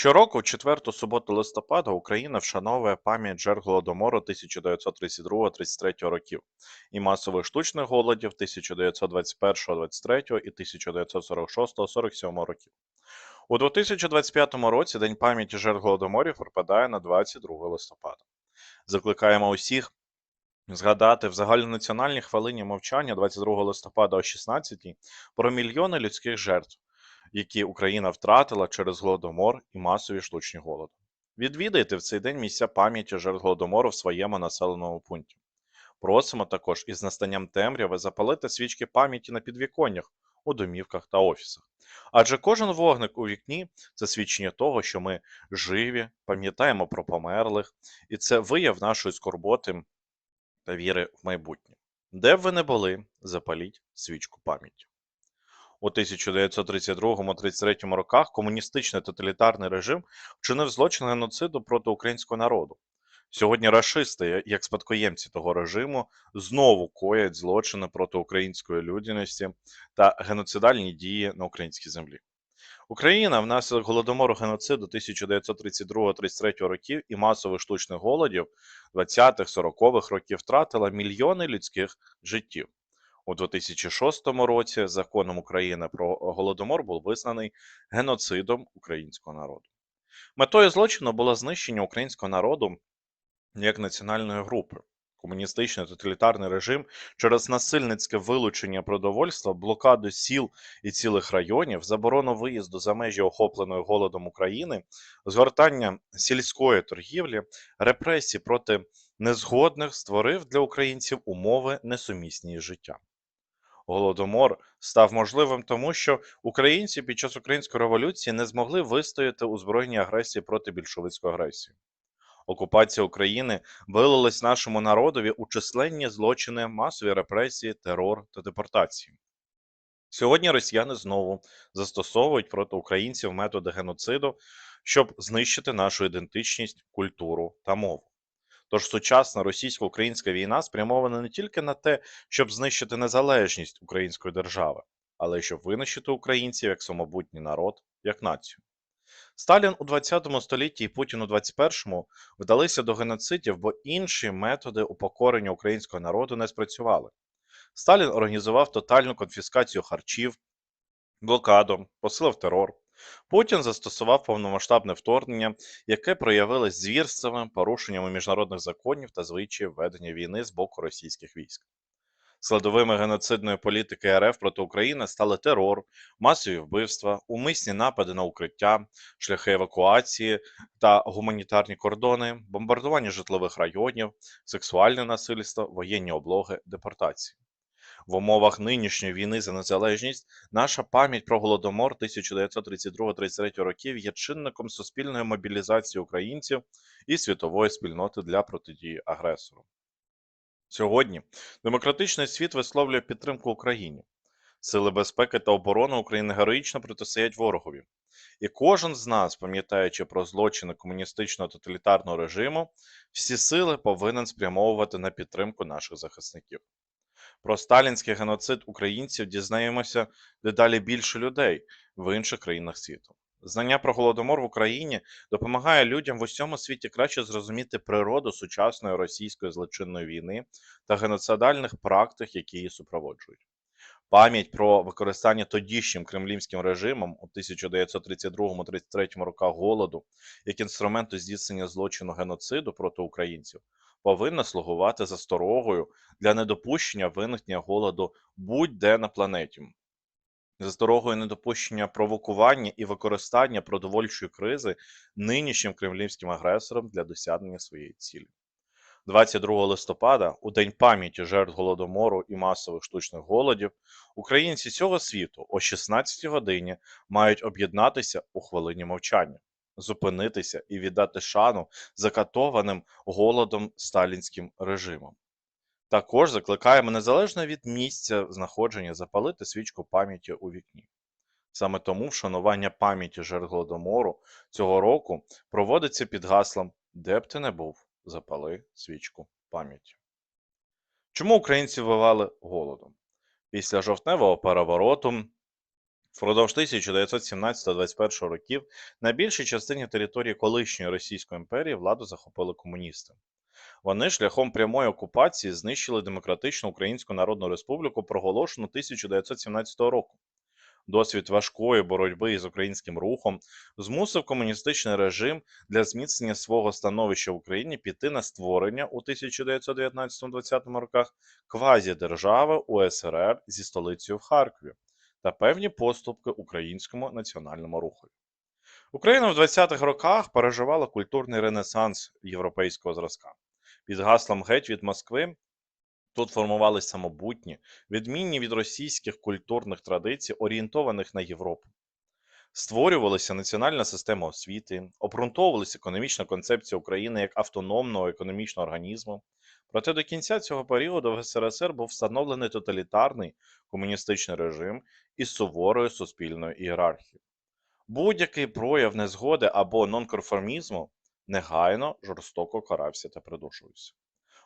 Щороку, в четверту суботу листопада, Україна вшановує пам'ять жертв Голодомору 1932-33 років і масових штучних голодів 1921-23 і 1946-47 років. У 2025 році День пам'яті жертв Голодоморів припадає на 22 листопада. Закликаємо усіх згадати в загальнонаціональній хвилині мовчання 22 листопада о 16 про мільйони людських жертв, які Україна втратила через голодомор і масові штучні голоди. Відвідайте в цей день місця пам'яті жертв голодомору в своєму населеному пункті. Просимо також із настанням темряви запалити свічки пам'яті на підвіконнях, у домівках та офісах. Адже кожен вогник у вікні це свідчення того, що ми живі, пам'ятаємо про померлих, і це вияв нашої скорботи та віри в майбутнє. Де б ви не були, запаліть свічку пам'яті. У 1932-33 роках комуністичний тоталітарний режим вчинив злочин геноциду проти українського народу. Сьогодні рашисти, як спадкоємці того режиму, знову коять злочини проти української людяності та геноцидальні дії на українській землі. Україна внаслідок голодомору геноциду 1932-33 років і масових штучних голодів 20-40-х років втратила мільйони людських життів. У 2006 році законом України про голодомор був визнаний геноцидом українського народу. Метою злочину було знищення українського народу як національної групи. Комуністичний тоталітарний режим через насильницьке вилучення продовольства, блокаду сіл і цілих районів, заборону виїзду за межі охопленої голодом України, згортання сільської торгівлі, репресії проти незгодних створив для українців умови несумісні з життям. Голодомор став можливим тому, що українці під час української революції не змогли вистояти у збройній агресії проти більшовицької агресії. Окупація України вилилась нашому народові у численні злочини, масові репресії, терор та депортації. Сьогодні росіяни знову застосовують проти українців методи геноциду, щоб знищити нашу ідентичність, культуру та мову. Тож сучасна російсько-українська війна спрямована не тільки на те, щоб знищити незалежність української держави, але й щоб винищити українців як самобутній народ, як націю. Сталін у 20 столітті і Путін у 21-му вдалися до геноцидів, бо інші методи упокорення українського народу не спрацювали. Сталін організував тотальну конфіскацію харчів, блокаду, посилив терор. Путін застосував повномасштабне вторгнення, яке проявилось звірствами, порушеннями міжнародних законів та звичаїв ведення війни з боку російських військ. Складовими геноцидної політики РФ проти України стали терор, масові вбивства, умисні напади на укриття, шляхи евакуації та гуманітарні кордони, бомбардування житлових районів, сексуальне насильство, воєнні облоги, депортації. В умовах нинішньої війни за незалежність наша пам'ять про голодомор 1932-33 років є чинником суспільної мобілізації українців і світової спільноти для протидії агресору. Сьогодні демократичний світ висловлює підтримку Україні. Сили безпеки та оборони України героїчно протистоять ворогові. І кожен з нас, пам'ятаючи про злочини комуністичного тоталітарного режиму, всі сили повинен спрямовувати на підтримку наших захисників. Про сталінський геноцид українців дізнаємося дедалі більше людей в інших країнах світу. Знання про голодомор в Україні допомагає людям в усьому світі краще зрозуміти природу сучасної російської злочинної війни та геноцидальних практик, які її супроводжують. Пам'ять про використання тодішнім кремлівським режимом у 1932-33 роках голоду як інструменту здійснення злочину геноциду проти українців повинна слугувати засторогою для недопущення виникнення голоду будь-де на планеті, засторогою недопущення провокування і використання продовольчої кризи нинішнім кремлівським агресором для досягнення своєї цілі. 22 листопада, у День пам'яті жертв голодомору і масових штучних голодів, українці цього світу о 16 годині мають об'єднатися у хвилині мовчання, зупинитися і віддати шану закатованим голодом сталінським режимом. Також закликаємо незалежно від місця знаходження запалити свічку пам'яті у вікні. Саме тому вшанування пам'яті жертв голодомору цього року проводиться під гаслом Де б ти не був, запали свічку пам'яті. Чому українці вивали голодом? Після жовтневого перевороту Впродовж 1917-21 років на більшій частині території колишньої Російської імперії владу захопили комуністи. Вони шляхом прямої окупації знищили Демократичну Українську Народну Республіку, проголошену 1917 року. Досвід важкої боротьби із українським рухом змусив комуністичний режим для зміцнення свого становища в Україні піти на створення у 1919-20 роках квазідержави УСРР зі столицею в Харкові та певні поступки українському національному руху. Україна в 20-х роках переживала культурний ренесанс європейського зразка. Під гаслом Геть від Москви тут формувались самобутні, відмінні від російських культурних традицій, орієнтованих на Європу. Створювалася національна система освіти, обґрунтовувалася економічна концепція України як автономного економічного організму. Проте до кінця цього періоду в СРСР був встановлений тоталітарний комуністичний режим із суворою суспільною ієрархією. Будь-який прояв незгоди або нонконформізму негайно жорстоко карався та придушувався.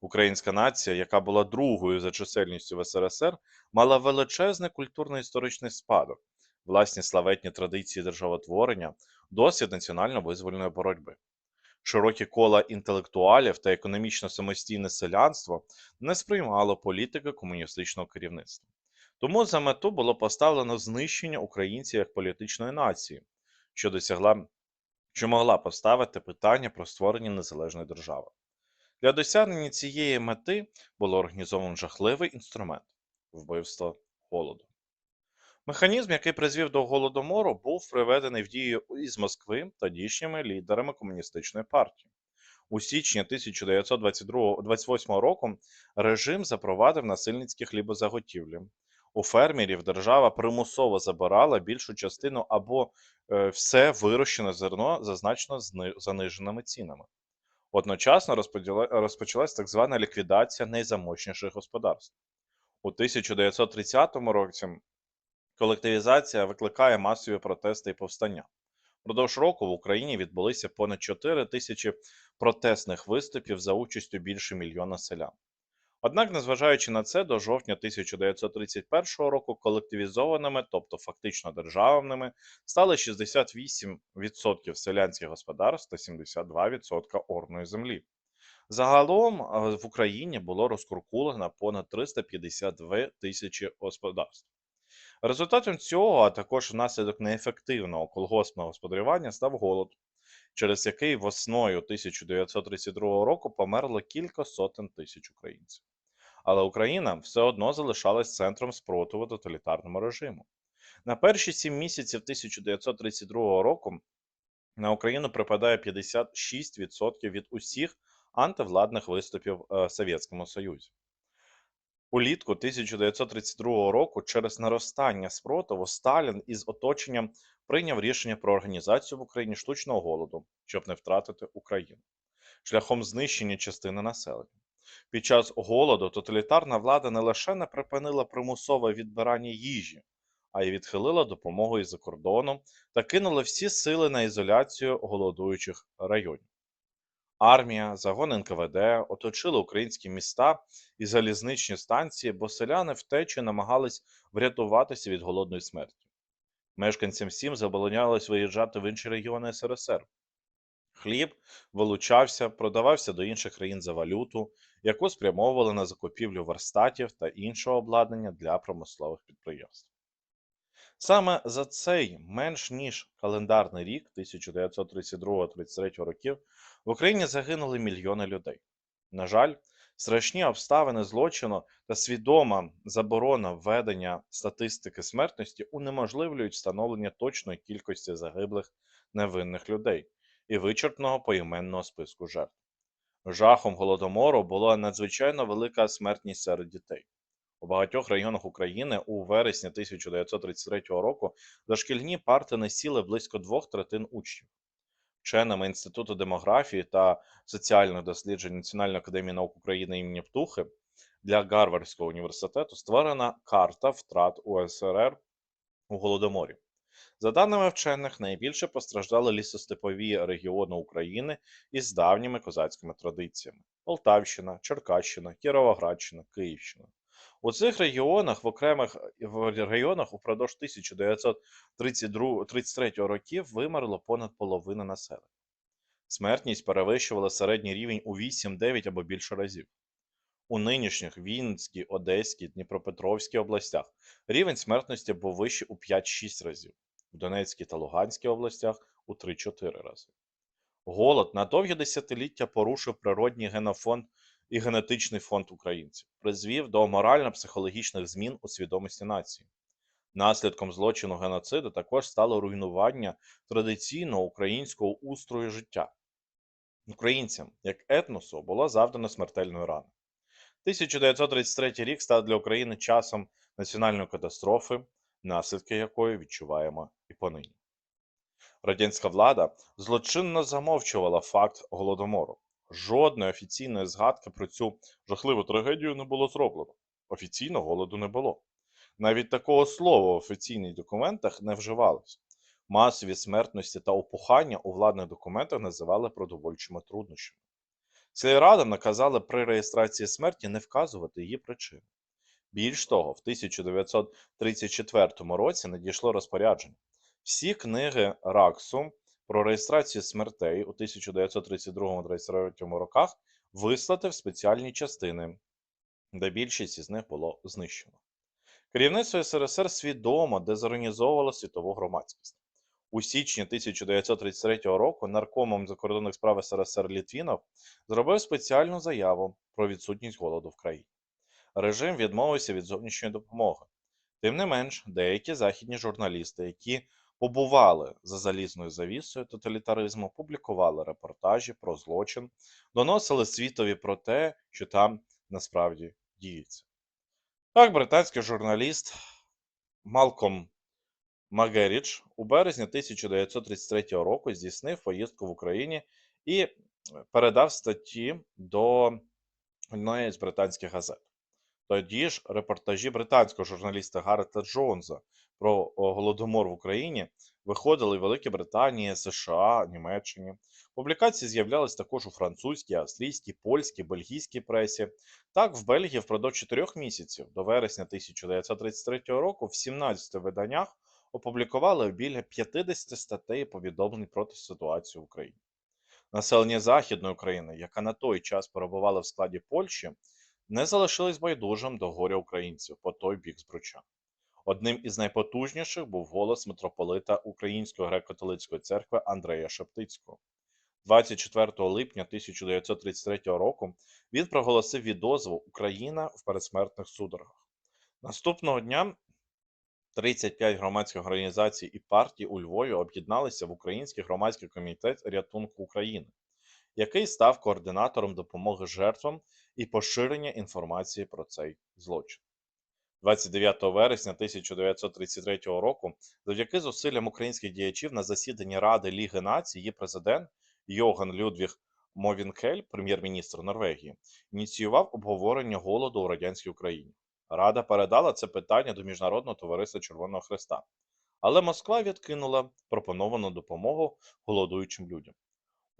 Українська нація, яка була другою за чисельністю в СРСР, мала величезний культурно-історичний спадок, власні славетні традиції державотворення, досвід національно-визвольної боротьби. Широкі кола інтелектуалів та економічно самостійне селянство не сприймало політики комуністичного керівництва. Тому за мету було поставлено знищення українців як політичної нації, що досягла, що могла поставити питання про створення незалежної держави. Для досягнення цієї мети було організовано жахливий інструмент вбивство голоду. Механізм, який призвів до голодомору, був приведений в дію із Москви тодішніми лідерами комуністичної партії. У січні 1928 року режим запровадив насильницькі хлібозаготівлі. У фермерів держава примусово забирала більшу частину або е, все вирощене зерно за значно заниженими цінами. Одночасно розпочалась так звана ліквідація найзаможніших господарств. У 1930 році колективізація викликає масові протести і повстання. Впродовж року в Україні відбулися понад 4 тисячі протестних виступів за участю більше мільйона селян. Однак, незважаючи на це, до жовтня 1931 року колективізованими, тобто фактично державними, стали 68% селянських господарств та 72% орної землі. Загалом е, в Україні було розкуркулено понад 352 тисячі господарств. Результатом цього, а також внаслідок неефективного колгоспного господарювання, став голод, через який весною 1932 року померло кілька сотень тисяч українців. Але Україна все одно залишалась центром спротиву тоталітарному режиму. На перші сім місяців 1932 року на Україну припадає 56% від усіх антивладних виступів е, в Совєтському Союзі. Улітку 1932 року через наростання спротиву Сталін із оточенням прийняв рішення про організацію в Україні штучного голоду, щоб не втратити Україну, шляхом знищення частини населення. Під час голоду тоталітарна влада не лише не припинила примусове відбирання їжі, а й відхилила допомогу із-за кордону та кинула всі сили на ізоляцію голодуючих районів. Армія, загон НКВД оточили українські міста і залізничні станції, бо селяни втечі намагались врятуватися від голодної смерті. Мешканцям сім заборонялось виїжджати в інші регіони СРСР. Хліб вилучався, продавався до інших країн за валюту, яку спрямовували на закупівлю верстатів та іншого обладнання для промислових підприємств. Саме за цей менш ніж календарний рік 1932-33 років в Україні загинули мільйони людей. На жаль, страшні обставини злочину та свідома заборона введення статистики смертності унеможливлюють встановлення точної кількості загиблих невинних людей і вичерпного поіменного списку жертв. Жахом голодомору була надзвичайно велика смертність серед дітей. У багатьох районах України у вересні 1933 року за шкільні парти не сіли близько двох третин учнів. Вченими Інституту демографії та соціальних досліджень Національної академії наук України імені Птухи для Гарвардського університету створена карта втрат УСРР у Голодоморі. За даними вчених, найбільше постраждали лісостепові регіони України із давніми козацькими традиціями: Полтавщина, Черкащина, Кіровоградщина, Київщина. У цих регіонах, в окремих в районах упродовж 1933 років вимерло понад половина населення. Смертність перевищувала середній рівень у 8, 9 або більше разів. У нинішніх Вінницькій, Одеській, Дніпропетровській областях рівень смертності був вищий у 5-6 разів, в Донецькій та Луганській областях у 3-4 рази. Голод на довгі десятиліття порушив природній генофонд і генетичний фонд українців, призвів до морально-психологічних змін у свідомості нації. Наслідком злочину геноциду також стало руйнування традиційного українського устрою життя. Українцям, як етносу, було завдано смертельної рани. 1933 рік став для України часом національної катастрофи, наслідки якої відчуваємо і понині. Радянська влада злочинно замовчувала факт голодомору. Жодної офіційної згадки про цю жахливу трагедію не було зроблено. Офіційно голоду не було. Навіть такого слова в офіційних документах не вживалось. Масові смертності та опухання у владних документах називали продовольчими труднощами. Сільрадам наказали при реєстрації смерті не вказувати її причини. Більш того, в 1934 році надійшло розпорядження. Всі книги Раксу про реєстрацію смертей у 1932-33 роках вислати в спеціальні частини, де більшість із них було знищено. Керівництво СРСР свідомо дезорганізовувало світову громадськість. У січні 1933 року наркомом закордонних справ СРСР Літвінов зробив спеціальну заяву про відсутність голоду в країні. Режим відмовився від зовнішньої допомоги. Тим не менш, деякі західні журналісти, які побували за залізною завісою тоталітаризму, публікували репортажі про злочин, доносили світові про те, що там насправді діється. Так, британський журналіст Малком Магеріч у березні 1933 року здійснив поїздку в Україні і е, передав статті до одної з британських газет. Тоді ж репортажі британського журналіста Гаррета Джонса про голодомор в Україні виходили в Великій Британії, США, Німеччині. Публікації з'являлись також у французькій, австрійській, польській, бельгійській пресі. Так, в Бельгії впродовж чотирьох місяців до вересня 1933 року в 17 виданнях опублікували біля 50 статей повідомлень проти ситуації в Україні. Населення Західної України, яка на той час перебувала в складі Польщі, не залишилось байдужим до горя українців по той бік збруча. Одним із найпотужніших був голос митрополита Української греко-католицької церкви Андрея Шептицького. 24 липня 1933 року він проголосив відозву Україна в передсмертних судорогах. Наступного дня 35 громадських організацій і партій у Львові об'єдналися в Український громадський комітет рятунку України, який став координатором допомоги жертвам і поширення інформації про цей злочин. 29 вересня 1933 року, завдяки зусиллям українських діячів на засіданні Ради Ліги Націй, її президент Йоган Людвіг Мовінкель, прем'єр-міністр Норвегії, ініціював обговорення голоду у радянській Україні. Рада передала це питання до Міжнародного товариства Червоного Хреста, але Москва відкинула пропоновану допомогу голодуючим людям.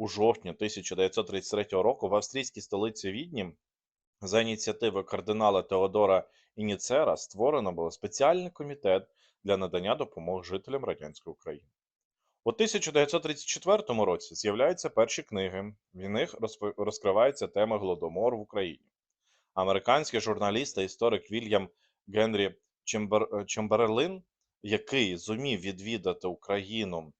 У жовтні 1933 року в австрійській столиці Відні за ініціативи кардинала Теодора Ініцера створено було спеціальний комітет для надання допомоги жителям радянської України. У 1934 році з'являються перші книги. В них розкривається тема Голодомору в Україні. Американський журналіст та історик Вільям Генрі Чембер... Чемберлин, який зумів відвідати Україну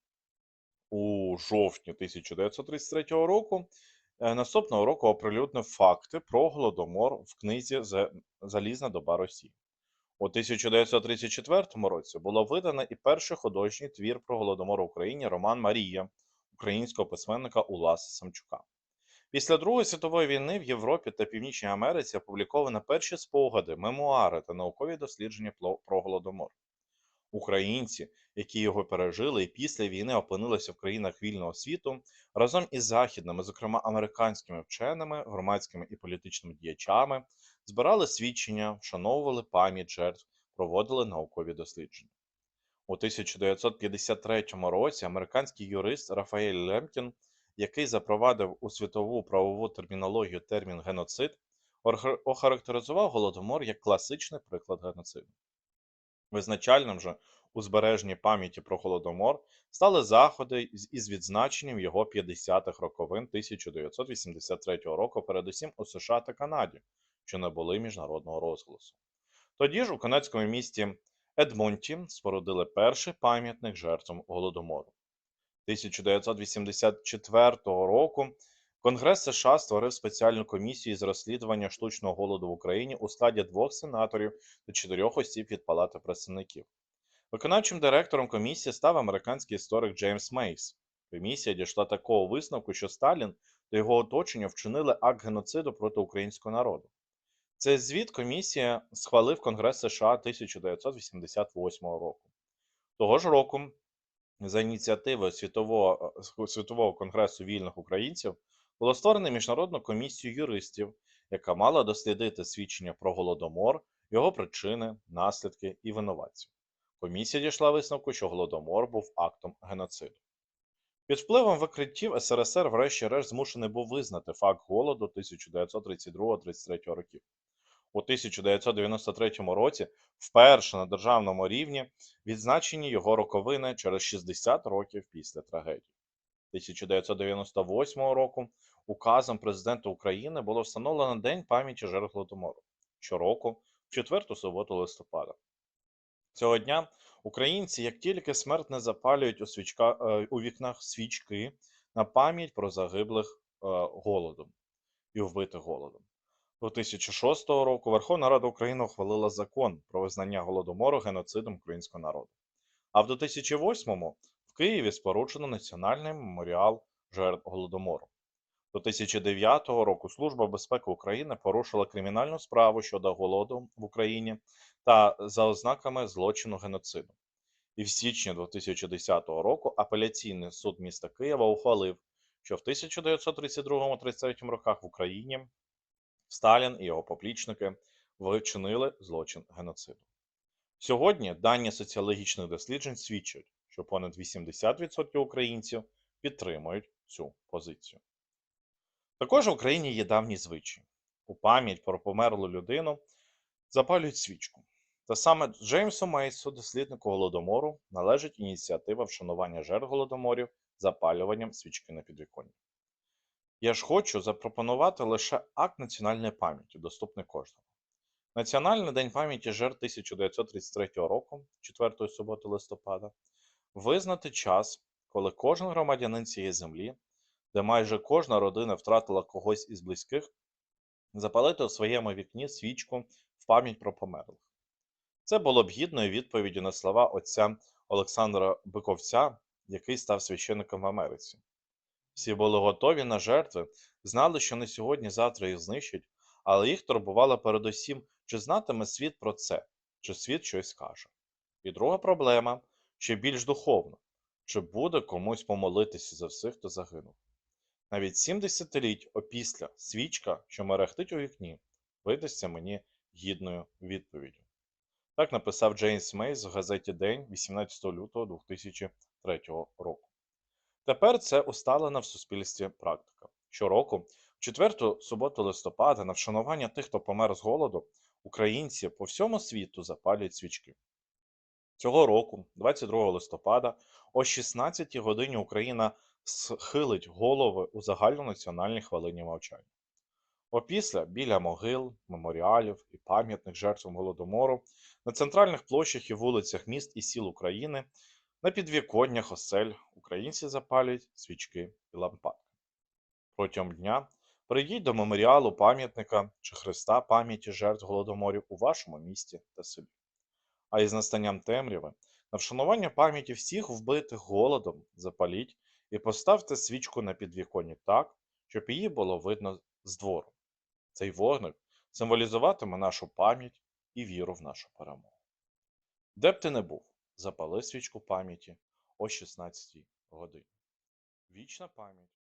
у жовтні 1933 року, е, наступного року оприлюднив факти про голодомор в книзі «Зе- Залізна доба Росії. У 1934 році було видано і перший художній твір про голодомор в Україні роман Марія українського письменника Уласа Самчука. Після Другої світової війни в Європі та Північній Америці опубліковано перші спогади, мемуари та наукові дослідження про голодомор. Українці, які його пережили і після війни опинилися в країнах вільного світу, разом із західними, зокрема американськими вченими, громадськими і політичними діячами, збирали свідчення, вшановували пам'ять жертв, проводили наукові дослідження. У 1953 році американський юрист Рафаель Лемкін, який запровадив у світову правову термінологію термін геноцид, охарактеризував голодомор як класичний приклад геноциду. Визначальним же у збереженні пам'яті про голодомор стали заходи із відзначенням його 50-х роковин 1983 року, передусім у США та Канаді, що не були міжнародного розголосу. Тоді ж у канадському місті Едмонті спорудили перший пам'ятник жертвам голодомору. 1984 року Конгрес США створив спеціальну комісію з розслідування штучного голоду в Україні у складі двох сенаторів та чотирьох осіб від Палати представників. Виконавчим директором комісії став американський історик Джеймс Мейс. Комісія дійшла такого висновку, що Сталін та його оточення вчинили акт геноциду проти українського народу. Цей звіт комісія схвалив Конгрес США 1988 року. Того ж року, за ініціативи Світового, Світового конгресу вільних українців, було створено міжнародну комісію юристів, яка мала дослідити свідчення про голодомор, його причини, наслідки і винуватців. Комісія дійшла висновку, що голодомор був актом геноциду. Під впливом викриттів СРСР, врешті-решт, змушений був визнати факт голоду 1932-33 років. У 1993 році вперше на державному рівні відзначені його роковини через 60 років після трагедії. 1998 року указом президента України було встановлено День пам'яті жертв Голодомору щороку в четверту суботу листопада. Цього дня українці, як тільки смертне запалюють у, свічка, е, у вікнах свічки на пам'ять про загиблих е, голодом і вбитих голодом. 2006 року Верховна Рада України ухвалила закон про визнання голодомору геноцидом українського народу. А в 2008 в Києві споруджено Національний меморіал жертв голодомору. До 2009 року Служба безпеки України порушила кримінальну справу щодо голоду в Україні та за ознаками злочину геноциду. І в січні 2010 року апеляційний суд міста Києва ухвалив, що в 1932-33 роках в Україні Сталін і його поплічники вчинили злочин геноциду. Сьогодні дані соціологічних досліджень свідчать, що понад 80% українців підтримують цю позицію. Також в Україні є давні звичаї. У пам'ять про померлу людину запалюють свічку. Та саме Джеймсу Мейсу, досліднику голодомору, належить ініціатива вшанування жертв голодоморів запалюванням свічки на підвіконні. Я ж хочу запропонувати лише акт національної пам'яті, доступний кожному. Національний день пам'яті жертв 1933 року, 4 суботи листопада, визнати час, коли кожен громадянин цієї землі, де майже кожна родина втратила когось із близьких, запалити у своєму вікні свічку в пам'ять про померлих. Це було б гідною відповіддю на слова отця Олександра Биковця, який став священником в Америці. Всі були готові на жертви, знали, що не сьогодні, завтра їх знищать, але їх турбувало передусім, чи знатиме світ про це, чи світ щось скаже. І друга проблема ще більш духовна: чи буде комусь помолитися за всіх, хто загинув. Навіть сім десятиліть опісля свічка, що мерехтить у вікні, видасться мені гідною відповіддю. Так написав Джеймс Мейс в газеті День 18 лютого 2003 року. Тепер це усталена в суспільстві практика. Щороку, в четверту суботу листопада, на вшанування тих, хто помер з голоду, українці по всьому світу запалюють свічки. Цього року, 22 листопада, о 16 годині Україна схилить голови у загальнонаціональній хвилині мовчання. Опісля біля могил, меморіалів і пам'ятних жертвам голодомору на центральних площах і вулицях міст і сіл України на підвіконнях осель українці запалюють свічки і лампадки. Протягом дня прийдіть до меморіалу пам'ятника чи хреста пам'яті жертв голодоморів у вашому місті та селі. А із настанням темряви на вшанування пам'яті всіх вбитих голодом запаліть і поставте свічку на підвіконні так, щоб її було видно з двору. Цей вогник символізуватиме нашу пам'ять і віру в нашу перемогу. Де б ти не був, запали свічку пам'яті о 16 годині. Вічна пам'ять